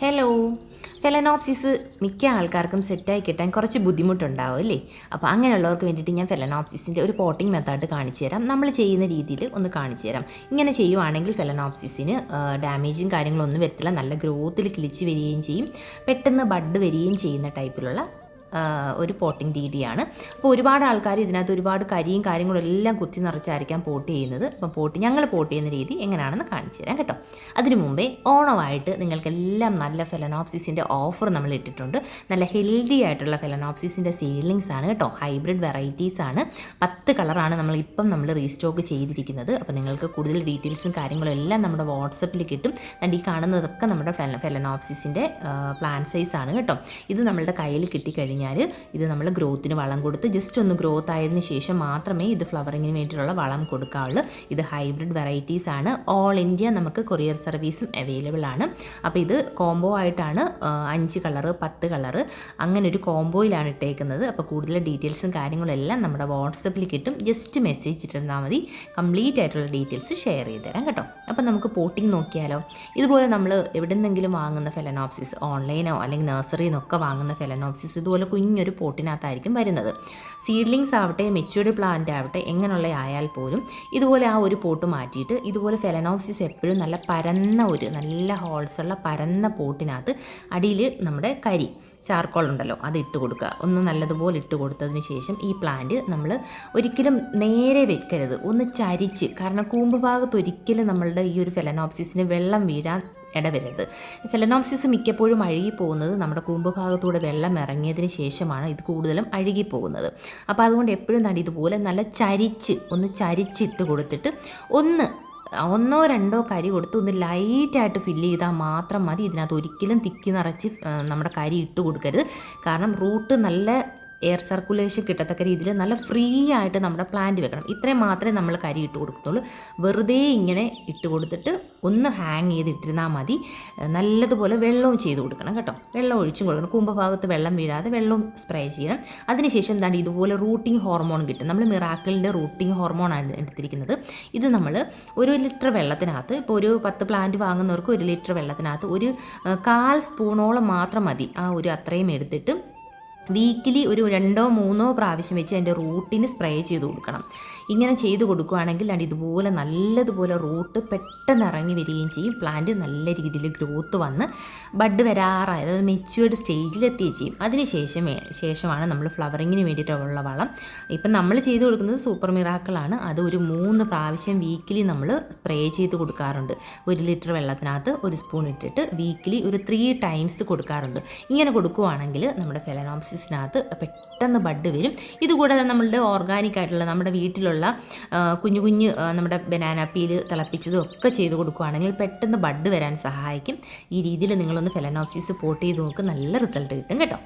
Hello phalaenopsis മിക്ക ആൾക്കാർക്കും സെറ്റായി കിട്ടാൻ കുറച്ച് ബുദ്ധിമുട്ടുണ്ടാവും അല്ലേ? അപ്പോൾ അങ്ങനെയുള്ളവർക്ക് വേണ്ടിയിട്ട് ഞാൻ ഫെലനോപ്സിസിന്റെ ഒരു പോട്ടിംഗ് മെത്തേഡ് കാണിച്ചു തരാം. നമ്മൾ ചെയ്യുന്ന രീതിയിൽ ഒന്ന് കാണിച്ചു തരാം. ഇങ്ങനെ ചെയ്യുവാണെങ്കിൽ ഫെലനോപ്സിസിന് ഡാമേജും കാര്യങ്ങളൊന്നും വരത്തില്ല. നല്ല ഗ്രോത്തിൽ കിളിച്ച് വരികയും ചെയ്യും. പെട്ടെന്ന് ബഡ് വരികയും ചെയ്യുന്ന ടൈപ്പിലുള്ള ഒരു പോട്ടിംഗ് രീതിയാണ്. അപ്പോൾ ഒരുപാട് ആൾക്കാർ ഇതിനകത്ത് ഒരുപാട് കരിയും കാര്യങ്ങളും എല്ലാം കുത്തി നിറച്ചായിരിക്കാം പോട്ട് ചെയ്യുന്നത്. അപ്പം പോട്ട് ഞങ്ങൾ പോട്ട് ചെയ്യുന്ന രീതി എങ്ങനെയാണെന്ന് കാണിച്ചു തരാം കേട്ടോ. അതിനു മുമ്പേ ഓണമായിട്ട് നിങ്ങൾക്കെല്ലാം നല്ല ഫെലനോപ്സിസിന്റെ ഓഫർ നമ്മൾ ഇട്ടിട്ടുണ്ട്. നല്ല ഹെൽത്തി ആയിട്ടുള്ള ഫെലനോപ്സിസിന്റെ സീലിങ്സ് ആണ് കേട്ടോ. ഹൈബ്രിഡ് വെറൈറ്റീസ് ആണ്. പത്ത് കളറാണ് നമ്മൾ ഇപ്പം നമ്മൾ റീസ്റ്റോക്ക് ചെയ്തിരിക്കുന്നത്. അപ്പോൾ നിങ്ങൾക്ക് കൂടുതൽ ഡീറ്റെയിൽസും കാര്യങ്ങളും എല്ലാം നമ്മുടെ വാട്സപ്പിൽ കിട്ടും. ഈ കാണുന്നതൊക്കെ നമ്മുടെ ഫെല ഫെലനോപ്സിസിന്റെ പ്ലാൻ സൈസ് ആണ് കേട്ടോ. ഇത് നമ്മളുടെ കയ്യിൽ കിട്ടിക്കഴിഞ്ഞാൽ ഇത് നമ്മൾ ഗ്രോത്തിന് വളം കൊടുത്ത് ജസ്റ്റ് ഒന്ന് ഗ്രോത്ത് ആയതിനു ശേഷം മാത്രമേ ഇത് ഫ്ലവറിങ്ങിന് വേണ്ടിയിട്ടുള്ള വളം കൊടുക്കാവുള്ളൂ. ഇത് ഹൈബ്രിഡ് വെറൈറ്റീസ് ആണ്. ഓൾ ഇന്ത്യ നമുക്ക് കൊറിയർ സർവീസും അവൈലബിൾ ആണ്. അപ്പോൾ ഇത് കോംബോ ആയിട്ടാണ് അഞ്ച് കളറ് പത്ത് കളറ് അങ്ങനെ ഒരു കോംബോയിലാണ് ഇട്ടേക്കുന്നത്. അപ്പോൾ കൂടുതൽ ഡീറ്റെയിൽസും കാര്യങ്ങളും എല്ലാം നമ്മുടെ വാട്സപ്പിൽ കിട്ടും. ജസ്റ്റ് മെസ്സേജ് ഇട്ടിരുന്നാൽ മതി. കംപ്ലീറ്റ് ആയിട്ടുള്ള ഡീറ്റെയിൽസ് ഷെയർ ചെയ്ത് തരാം കേട്ടോ. അപ്പോൾ നമുക്ക് പോട്ടിങ് നോക്കിയാലോ. ഇതുപോലെ നമ്മൾ എവിടെ നിന്നെങ്കിലും വാങ്ങുന്ന ഫെലനോപ്സിസ് ഓൺലൈനോ അല്ലെങ്കിൽ നഴ്സറിയിൽ നിന്നൊക്കെ വാങ്ങുന്ന ഫെലനോപ്സിസ് ഇതുപോലെ കുഞ്ഞൊരു പോട്ടിനകത്തായിരിക്കും വരുന്നത്. സീഡ്ലിങ്സ് ആവട്ടെ മെച്യൂർഡ് പ്ലാന്റ് ആവട്ടെ എങ്ങനെയുള്ള ആയാൽ പോലും ഇതുപോലെ ആ ഒരു പോട്ട് മാറ്റിയിട്ട് ഇതുപോലെ ഫെലനോപ്സിസ് എപ്പോഴും നല്ല പരന്ന ഒരു നല്ല ഹോൾസ് ഉള്ള പരന്ന പോട്ടിനകത്ത് അടിയിൽ നമ്മുടെ കരി ചാർക്കോൾ ഉണ്ടല്ലോ അത് ഇട്ട് കൊടുക്കുക. ഒന്ന് നല്ലതുപോലെ ഇട്ട് കൊടുത്തതിന് ശേഷം ഈ പ്ലാന്റ് നമ്മൾ ഒരിക്കലും നേരെ വെക്കരുത്. ഒന്ന് ചരിച്ച് കാരണം കൂമ്പ് ഭാഗത്ത് ഒരിക്കലും നമ്മളുടെ ഈ ഒരു ഫെലനോപ്സിസിന് വെള്ളം വീഴാൻ ഇടവരരുത് ഫെലനോപ്സിസ് മിക്കപ്പോഴും അഴുകി പോകുന്നത് നമ്മുടെ കൂമ്പുഭാഗത്തൂടെ വെള്ളം ഇറങ്ങിയതിന് ശേഷമാണ് ഇത് കൂടുതലും അഴുകിപ്പോകുന്നത്. അപ്പോൾ അതുകൊണ്ട് എപ്പോഴും നടി ഇതുപോലെ നല്ല ചരിച്ച് ഒന്ന് ചരിച്ചിട്ട് കൊടുത്തിട്ട് ഒന്ന് ഒന്നോ രണ്ടോ കരി കൊടുത്ത് ഒന്ന് ലൈറ്റായിട്ട് ഫില്ല് ചെയ്താൽ മാത്രം മതി. ഇതിനകത്ത് ഒരിക്കലും തിക്കി നിറച്ച് നമ്മുടെ കരി ഇട്ട് കൊടുക്കരുത്. കാരണം റൂട്ട് നല്ല എയർ സർക്കുലേഷൻ കിട്ടത്തക്ക രീതിയിൽ നല്ല ഫ്രീ ആയിട്ട് നമ്മുടെ പ്ലാന്റ് വെക്കണം. ഇത്രയും മാത്രമേ നമ്മൾ കരി ഇട്ട് കൊടുക്കത്തുള്ളൂ. വെറുതെ ഇങ്ങനെ ഇട്ട് കൊടുത്തിട്ട് ഒന്ന് ഹാങ് ചെയ്ത് ഇട്ടിരുന്നാൽ മതി. നല്ലതുപോലെ വെള്ളവും ചെയ്ത് കൊടുക്കണം കേട്ടോ. വെള്ളം ഒഴിച്ചും കൊടുക്കണം. കുംഭഭാഗത്ത് വെള്ളം വീഴാതെ വെള്ളവും സ്പ്രേ ചെയ്യണം. അതിനുശേഷം എന്താണ് ഇതുപോലെ റൂട്ടിംഗ് ഹോർമോൺ കിട്ടും. നമ്മൾ മിറാക്കിളിന്റെ റൂട്ടിംഗ് ഹോർമോണാണ് എടുത്തിരിക്കുന്നത്. ഇത് നമ്മൾ ഒരു ലിറ്റർ വെള്ളത്തിനകത്ത് ഇപ്പോൾ ഒരു പത്ത് പ്ലാന്റ് വാങ്ങുന്നവർക്ക് ഒരു ലിറ്റർ വെള്ളത്തിനകത്ത് ഒരു കാൽ സ്പൂണോളം മാത്രം മതി. ആ ഒരു അത്രയും എടുത്തിട്ട് വീക്കിലി ഒരു രണ്ടോ മൂന്നോ പ്രാവശ്യം വെച്ച് അതിന്റെ റൂട്ടിന് സ്പ്രേ ചെയ്ത് കൊടുക്കണം. ഇങ്ങനെ ചെയ്ത് കൊടുക്കുകയാണെങ്കിൽ അത് ഇതുപോലെ നല്ലതുപോലെ റൂട്ട് പെട്ടെന്ന് ഇറങ്ങി വരികയും ചെയ്യും. പ്ലാന്റ് നല്ല രീതിയിൽ ഗ്രോത്ത് വന്ന് ബഡ് വരാറായി അതായത് മെച്യൂർഡ് സ്റ്റേജിലെത്തുകയും ചെയ്യും. അതിനുശേഷം ശേഷമാണ് നമ്മൾ ഫ്ലവറിങ്ങിന് വേണ്ടിയിട്ടുള്ള വളം. ഇപ്പം നമ്മൾ ചെയ്ത് കൊടുക്കുന്നത് സൂപ്പർ മിറാക്കിളാണ് അത് ഒരു മൂന്ന് പ്രാവശ്യം വീക്കിലി നമ്മൾ സ്പ്രേ ചെയ്ത് കൊടുക്കാറുണ്ട്. ഒരു ലിറ്റർ വെള്ളത്തിനകത്ത് ഒരു സ്പൂൺ ഇട്ടിട്ട് വീക്കിലി ഒരു ത്രീ ടൈംസ് കൊടുക്കാറുണ്ട്. ഇങ്ങനെ കൊടുക്കുവാണെങ്കിൽ നമ്മുടെ ഫെലനോപ്സിസിനകത്ത് പെട്ടെന്ന് ബഡ് വരും. ഇതുകൂടാതെ നമ്മളുടെ ഓർഗാനിക് ആയിട്ടുള്ള നമ്മുടെ വീട്ടിലുള്ള ആ, കുഞ്ഞു കുഞ്ഞു നമ്മുടെ ബനാന പീൽ തിളപ്പിച്ചതും ഒക്കെ ചെയ്ത് കൊടുക്കുവാണെങ്കിൽ പെട്ടെന്ന് ബഡ് വരാൻ സഹായിക്കും. ഈ രീതിയിൽ നിങ്ങളൊന്ന് ഫെലനോപ്സിസ് പോട്ട് ചെയ്ത് നോക്ക് നല്ല റിസൾട്ട് കിട്ടും കേട്ടോ.